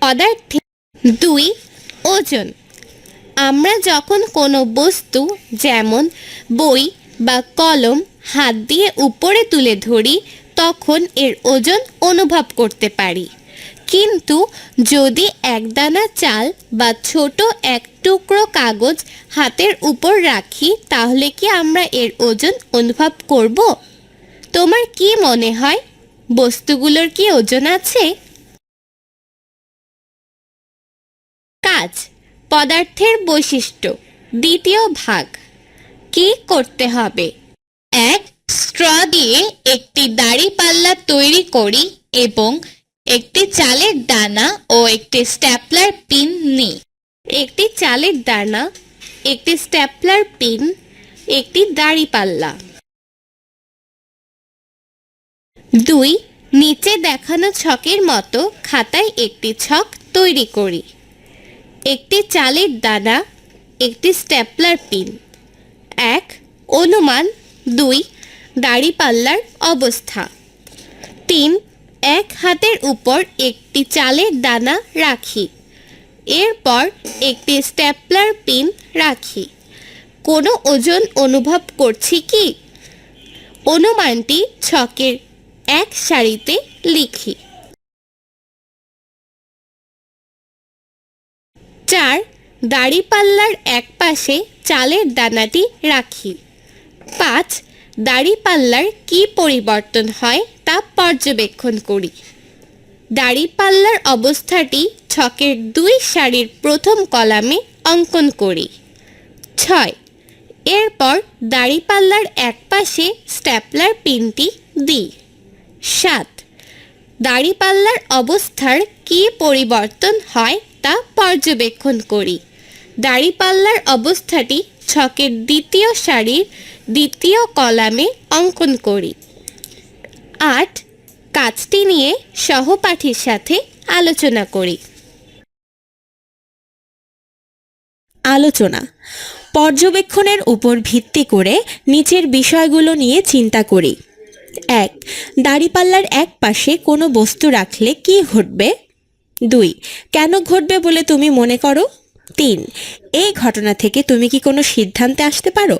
পদার্থে দুই ওজন। আমরা যখন কোনো বস্তু, যেমন বই বা কলম, হাত দিয়ে উপরে তুলে ধরি, তখন এর ওজন অনুভব করতে পারি। কিন্তু যদি একদানা চাল বা ছোট এক টুকরো কাগজ হাতের উপর রাখি, তাহলে কি আমরা এর ওজন অনুভব করব? তোমার কি মনে হয়? বস্তুগুলোর কি ওজন আছে? কাজ, পদার্থের বৈশিষ্ট্য। দ্বিতীয় ভাগ, কি করতে হবে? এক স্ট্র দিয়ে একটি দাড়ি পাল্লা তৈরি করি এবং একটি চালের দানা ও একটি স্ট্যাপলার পিন নিই। একটি চালের দানা, একটি স্ট্যাপলার পিন, একটি দাড়ি পাল্লা। দুই, নিচে দেখানো ছকের মতো খাতায় একটি ছক তৈরি করি। একটি চালের দানা, একটি স্ট্যাপলার পিন। এক, অনুমান। দুই দাড়িপাল্লার অবস্থা। তিন, এক হাতের উপর একটি চালের দানা রাখি। এরপর একটি স্ট্যাপলার পিন রাখি। কোনো ওজন অনুভব করছি কি? অনুমানটি ছকের এক সারিতে লিখি। চার দাড়িপাল্লার এক পাশে চালের দানাটি রাখি। পাঁচ, দাড়িপাল্লার কি পরিবর্তন হয় তা পর্যবেক্ষণ করি। দাড়িপাল্লার অবস্থাটি ছকের দুই সারির প্রথম কলামে অঙ্কন করি। ছয়, এরপর দাড়িপাল্লার এক পাশে স্ট্যাপলার পিনটি দিই। সাত, দাড়িপাল্লার অবস্থার কী পরিবর্তন হয় তা পর্যবেক্ষণ করি। দাড়িপাল্লার অবস্থাটি ছকের দ্বিতীয় সারির দ্বিতীয় কলামে অঙ্কন করি। আট, কাজটি নিয়ে সহপাঠীর সাথে আলোচনা করি। আলোচনা, পর্যবেক্ষণের উপর ভিত্তি করে নিচের বিষয়গুলো নিয়ে চিন্তা করি। এক, দাড়িপাল্লার এক পাশে কোনো বস্তু রাখলে কি ঘটবে? দুই, কেন ঘটবে বলে তুমি মনে করো? তিন, এই ঘটনা থেকে তুমি কি কোনো সিদ্ধান্তে আসতে পারো?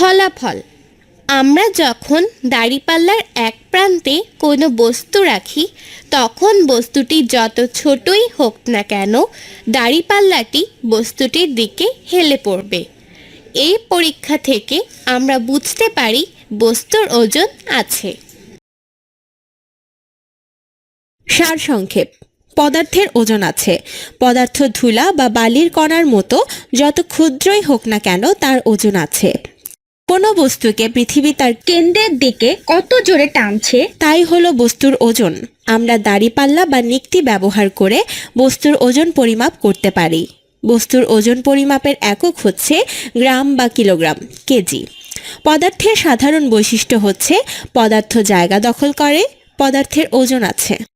ফলাফল, আমরা যখন দাড়িপাল্লার এক প্রান্তে কোনো বস্তু রাখি, তখন বস্তুটি যত ছোটই হোক না কেন, দাড়িপাল্লাটি বস্তুটির দিকে হেলে পড়বে। এই পরীক্ষা থেকে আমরা বুঝতে পারি বস্তুর ওজন আছে। সারসংক্ষেপ। পদার্থের ওজন আছে। পদার্থ ধুলা বা বালির কণার মতো যত ক্ষুদ্রই হোক না কেন তার ওজন আছে। কোনো বস্তুকে পৃথিবী তার কেন্দ্রের দিকে কত জোরে টানছে, তাই হলো বস্তুর ওজন। আমরা দাড়িপাল্লা বা নিক্তি ব্যবহার করে বস্তুর ওজন পরিমাপ করতে পারি। বস্তুর ওজন পরিমাপের একক হচ্ছে গ্রাম বা কিলোগ্রাম, কেজি। পদার্থের সাধারণ বৈশিষ্ট্য হচ্ছে পদার্থ জায়গা দখল করে, পদার্থের ওজন আছে।